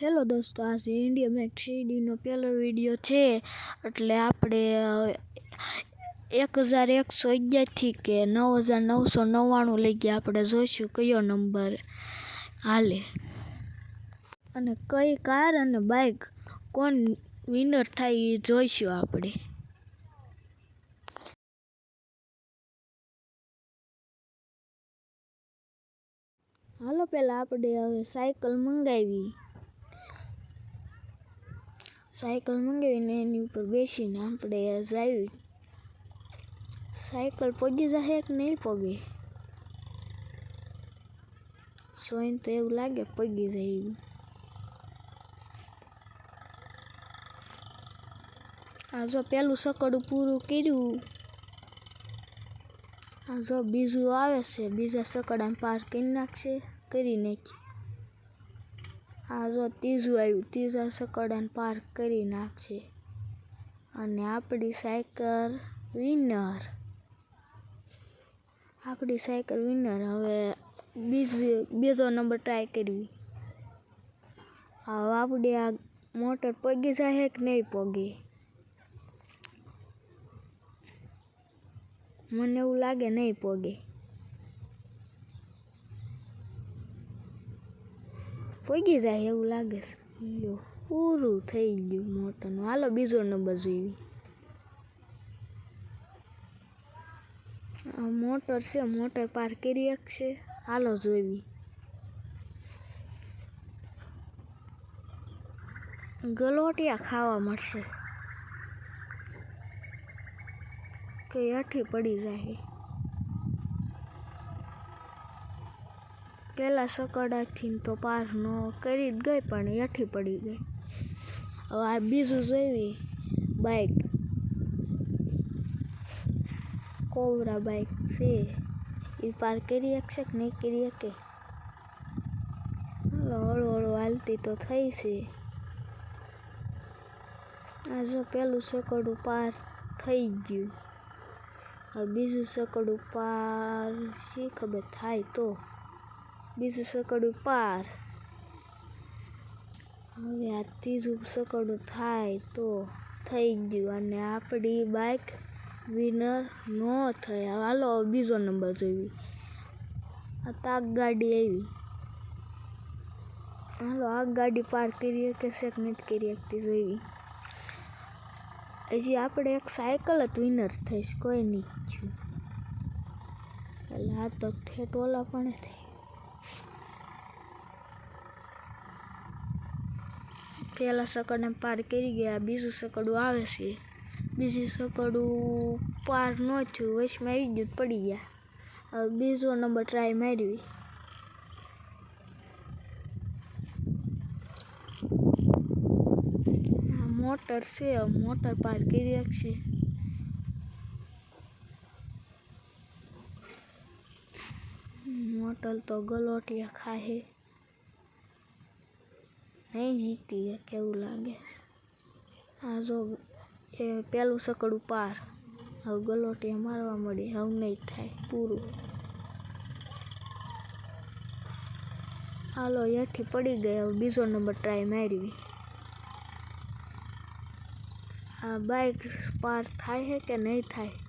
Hello દોસ્તો, આ છે ઇન્ડિયા મેક થ્રીડીનો પહેલો વીડિયો છે. એટલે આપણે એક હજાર એકસો અગિયારથી કે નવ હજાર નવસો નવ્વાણું લઈ ગયા. આપણે જોઈશું કયો નંબર હાલે. અને કઈ કાર અને બાઇક કોણ વિનર થાય એ જોઈશું આપણે. હાલો, પહેલાં આપણે હવે સાયકલ મંગાવી. સાયકલ મંગાવીને એની ઉપર બેસીને આપણે જાવી સાયકલ પગી જશે કે નહીં પગે? સોઈને તો એવું લાગે પગી જાય આ જો પેલું સકડું પૂરું કર્યું, આ જો બીજું આવે છે, બીજા સકડાને પાર કરી નાખશે, કરી નાખી. આ જો ત્રીજું આવ્યું, ત્રીજા સકડાને પાર કરી નાખશે. અને આપણી સાયકલ વિનર. આપણી સાયકલ વિનર હવે બીજી, બીજો નંબર ટ્રાય કરવી. હવે આપણે આ મોટર પગી જાય કે નહીં પગી? મને એવું લાગે નહીં પગે. પગી જાય એવું લાગે છે લ્યો પૂરું થઈ ગયું મોટરનું હાલો બીજો નંબર જોઈએ આ મોટર છે મોટર પાર કરી છે હાલો જોઈવી ગલોટિયા ખાવા મળશે કે અઠી પડી જાય પેલા સકડાથી તો પાર ન કરી જ ગઈ, પણ હેઠી પડી ગઈ. હવે આ બીજું જોઈવી બાઇક કોવરા બાઇક છે. એ પાર કરી શકશે કે નહીં કરી શકે હળુ હળુ હાલતી તો થઈ છે. આ જો પેલું સકડું પાર થઈ ગયું. હવે બીજું સકડું પાર શી ખબર થાય તો? બીજું સકડું પાર. હવે આ ત્રીજું સકડું થાય તો થઈ ગયું અને આપણી બાઇક વિનર ન થઈ હાલો બીજો નંબર જોઈએ. આ તાક ગાડી આવી. હાલો આ ગાડી પાર કરી કે શેક નથી કરી શકતી જોઈવી હજી આપણે એક સાયકલ જ વિનર થઈશ, કોઈ નહીં થયું. એટલે આ તો ઠેઠ ઓલા પણ થઈ પહેલાં સકડને પાર કરી ગયા, બીજું સકડું આવે છે. બીજું સકડું પાર ન થયું, વચમાં આવી ગયું, પડી ગયા. હવે બીજો નંબર ટ્રાય મારવી. મોટર છે મોટર પાર કરી શકશે મોટર તો ગલોટિયા ખાહે. નહીં જીતી કેવું લાગે આ જો એ પેલું સકડું પાર હવે ગલોટિયા મારવા મળી હવે નહીં થાય પૂરું હાલો હેઠી પડી ગઈ હવે બીજો નંબર ટ્રાય મારવી આ બાઇક પાર થાય છે કે નહીં થાય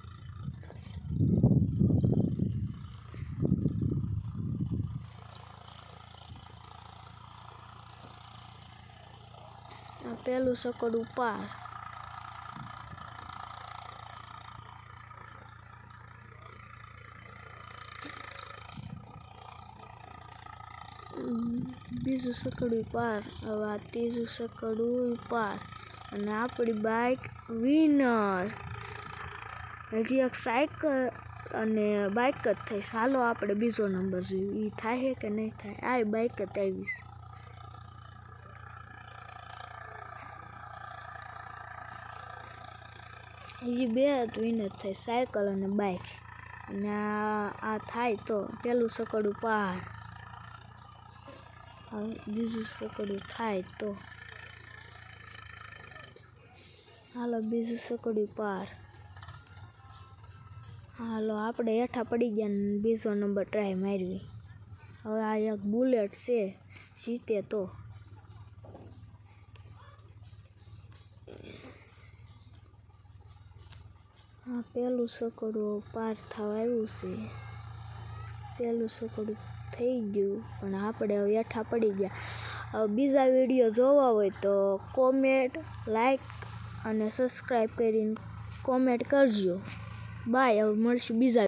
પેલું સકડું પાર બીજું સકડું પાર હવે આ ત્રીજું સકડું પાર અને આપણી બાઇક વિનર હજી એક સાયકલ અને બાઇક જ થઈ. ચાલો આપણે બીજો નંબર જોઈએ. એ થાય કે નહીં થાય? આ બાઇક જ આવીશ. હજી બે વિનર થાય, સાયકલ અને બાઇક અને આ થાય તો પેલું સકડું પાર. બીજું સકડું થાય તો. હાલો, બીજું સકડ્યું પાર. હાલો, આપણે હેઠા પડી ગયા ને બીજો નંબર ટ્રાય મારવી. હવે આ એક બુલેટ છે, જીતે તો. આ પહેલું સકડું પાર થવા આવ્યું છે. પહેલું સકડું થઈ ગયું, પણ આપણે હવે હેઠા પડી ગયા. હવે બીજા વીડિયો જોવા હોય તો કોમેન્ટ, લાઈક અને સબસ્ક્રાઈબ કરીને કોમેન્ટ કરજો. બાય, હવે મળશું બીજા